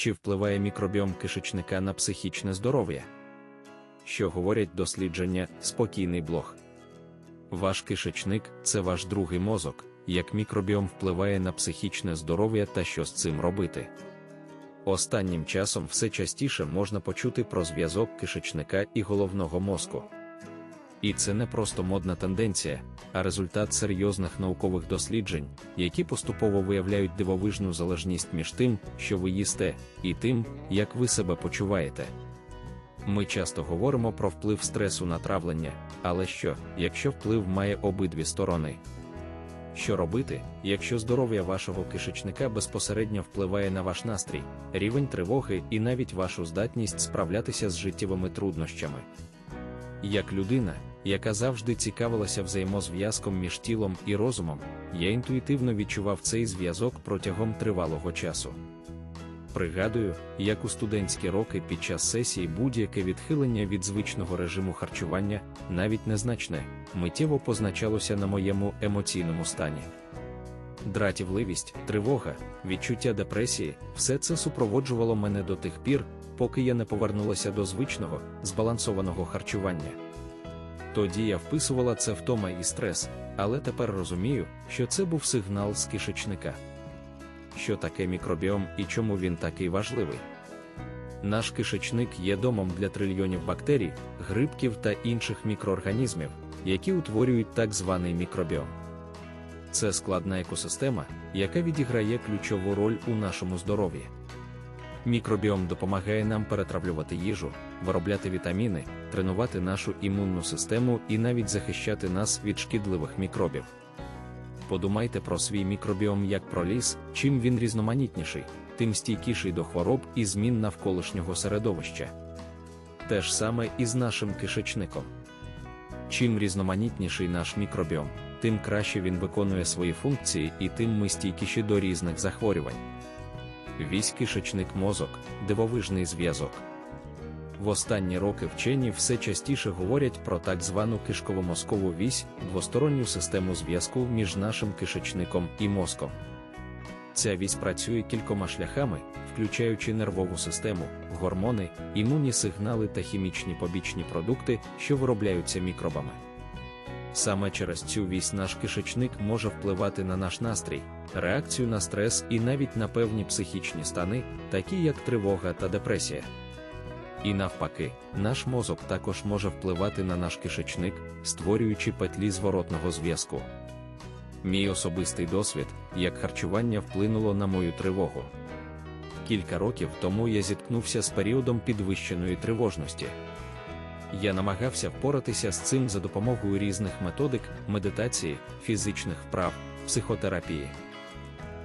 Чи впливає мікробіом кишечника на психічне здоров'я? Що говорять дослідження, спокійний блог. Ваш кишечник це ваш другий мозок, як мікробіом впливає на психічне здоров'я та що з цим робити. Останнім часом все частіше можна почути про зв'язок кишечника і головного мозку. І це не просто модна тенденція, а результат серйозних наукових досліджень, які поступово виявляють дивовижну залежність між тим, що ви їсте, і тим, як ви себе почуваєте. Ми часто говоримо про вплив стресу на травлення, але що, якщо вплив має обидві сторони? Що робити, якщо здоров'я вашого кишечника безпосередньо впливає на ваш настрій, рівень тривоги і навіть вашу здатність справлятися з життєвими труднощами? Як людина, яка завжди цікавилася взаємозв'язком між тілом і розумом, я інтуїтивно відчував цей зв'язок протягом тривалого часу. Пригадую, як у студентські роки під час сесії будь-яке відхилення від звичного режиму харчування, навіть незначне, миттєво позначалося на моєму емоційному стані. Дратівливість, тривога, відчуття депресії все це супроводжувало мене до тих пір, поки я не повернулася до звичного, збалансованого харчування. Тоді я вписувала це втома і стрес, але тепер розумію, що це був сигнал з кишечника. Що таке мікробіом і чому він такий важливий? Наш кишечник є домом для трильйонів бактерій, грибків та інших мікроорганізмів, які утворюють так званий мікробіом. Це складна екосистема, яка відіграє ключову роль у нашому здоров'ї. Мікробіом допомагає нам перетравлювати їжу, виробляти вітаміни, тренувати нашу імунну систему і навіть захищати нас від шкідливих мікробів. Подумайте про свій мікробіом як про ліс, чим він різноманітніший, тим стійкіший до хвороб і змін навколишнього середовища. Те ж саме і з нашим кишечником. Чим різноманітніший наш мікробіом, тим краще він виконує свої функції і тим ми стійкіші до різних захворювань. Вісь кишечник мозок дивовижний зв'язок. В останні роки вчені все частіше говорять про так звану кишково-мозкову вісь, двосторонню систему зв'язку між нашим кишечником і мозком. Ця вісь працює кількома шляхами, включаючи нервову систему, гормони, імунні сигнали та хімічні побічні продукти, що виробляються мікробами. Саме через цю вісь наш кишечник може впливати на наш настрій, реакцію на стрес і навіть на певні психічні стани, такі як тривога та депресія. І навпаки, наш мозок також може впливати на наш кишечник, створюючи петлі зворотного зв'язку. Мій особистий досвід, як харчування вплинуло на мою тривогу. Кілька років тому я зіткнувся з періодом підвищеної тривожності. Я намагався впоратися з цим за допомогою різних методик, медитації, фізичних вправ, психотерапії.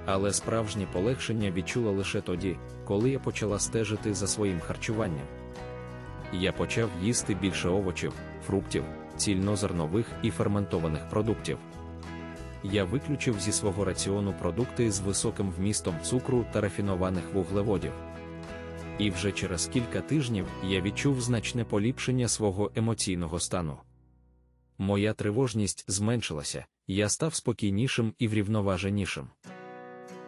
Але справжнє полегшення відчула лише тоді, коли я почала стежити за своїм харчуванням. Я почав їсти більше овочів, фруктів, цільнозернових і ферментованих продуктів. Я виключив зі свого раціону продукти з високим вмістом цукру та рафінованих вуглеводів. І вже через кілька тижнів я відчув значне поліпшення свого емоційного стану. Моя тривожність зменшилася, я став спокійнішим і врівноваженішим.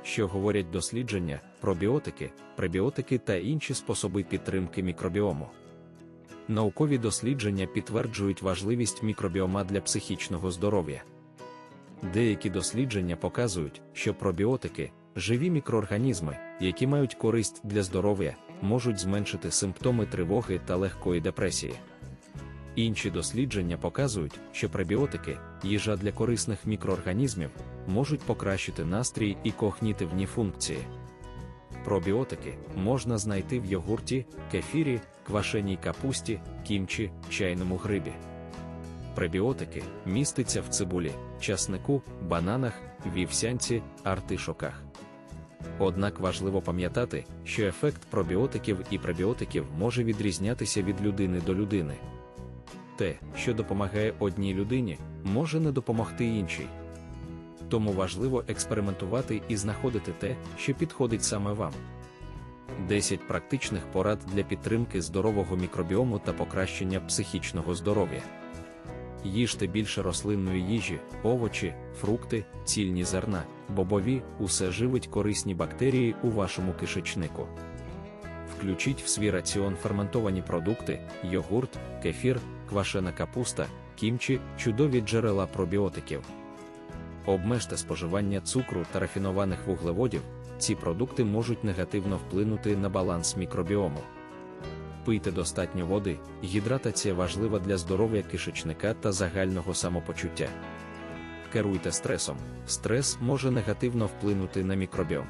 Що говорять дослідження, пробіотики, пребіотики та інші способи підтримки мікробіому. Наукові дослідження підтверджують важливість мікробіома для психічного здоров'я. Деякі дослідження показують, що пробіотики, живі мікроорганізми, які мають користь для здоров'я, можуть зменшити симптоми тривоги та легкої депресії. Інші дослідження показують, що пребіотики, їжа для корисних мікроорганізмів, можуть покращити настрій і когнітивні функції. Пробіотики можна знайти в йогурті, кефірі, квашеній капусті, кімчі, чайному грибі. Пребіотики містяться в цибулі, часнику, бананах, вівсянці, артишоках. Однак важливо пам'ятати, що ефект пробіотиків і пребіотиків може відрізнятися від людини до людини. Те, що допомагає одній людині, може не допомогти іншій. Тому важливо експериментувати і знаходити те, що підходить саме вам. 10 практичних порад для підтримки здорового мікробіому та покращення психічного здоров'я. Їжте більше рослинної їжі, овочі, фрукти, цільні зерна, бобові, усе живить корисні бактерії у вашому кишечнику. Включіть в свій раціон ферментовані продукти, йогурт, кефір, квашена капуста, кімчі, чудові джерела пробіотиків. Обмежте споживання цукру та рафінованих вуглеводів, ці продукти можуть негативно вплинути на баланс мікробіому. Пийте достатньо води, гідратація важлива для здоров'я кишечника та загального самопочуття. Керуйте стресом. Стрес може негативно вплинути на мікробіом.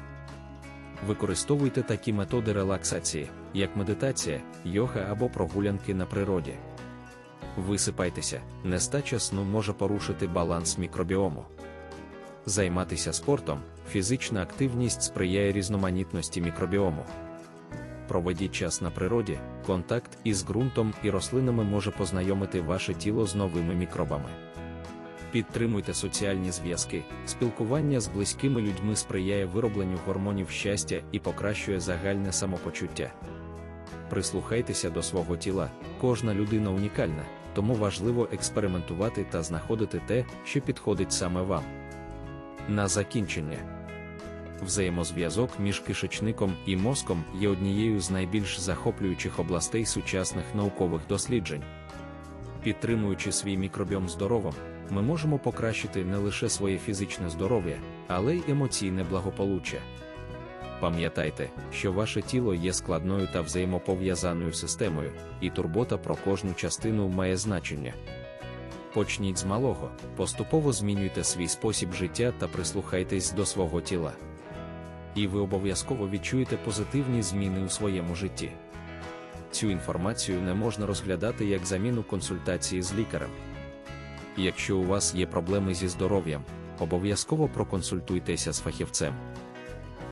Використовуйте такі методи релаксації, як медитація, йога або прогулянки на природі. Висипайтеся, нестача сну може порушити баланс мікробіому. Займатися спортом, фізична активність сприяє різноманітності мікробіому. Проведіть час на природі, контакт із ґрунтом і рослинами може познайомити ваше тіло з новими мікробами. Підтримуйте соціальні зв'язки, спілкування з близькими людьми сприяє виробленню гормонів щастя і покращує загальне самопочуття. Прислухайтеся до свого тіла, кожна людина унікальна, тому важливо експериментувати та знаходити те, що підходить саме вам. На закінчення. Взаємозв'язок між кишечником і мозком є однією з найбільш захоплюючих областей сучасних наукових досліджень. Підтримуючи свій мікробіом здоровим, ми можемо покращити не лише своє фізичне здоров'я, але й емоційне благополуччя. Пам'ятайте, що ваше тіло є складною та взаємопов'язаною системою, і турбота про кожну частину має значення. Почніть з малого, поступово змінюйте свій спосіб життя та прислухайтесь до свого тіла. І ви обов'язково відчуєте позитивні зміни у своєму житті. Цю інформацію не можна розглядати як заміну консультації з лікарем. Якщо у вас є проблеми зі здоров'ям, обов'язково проконсультуйтеся з фахівцем.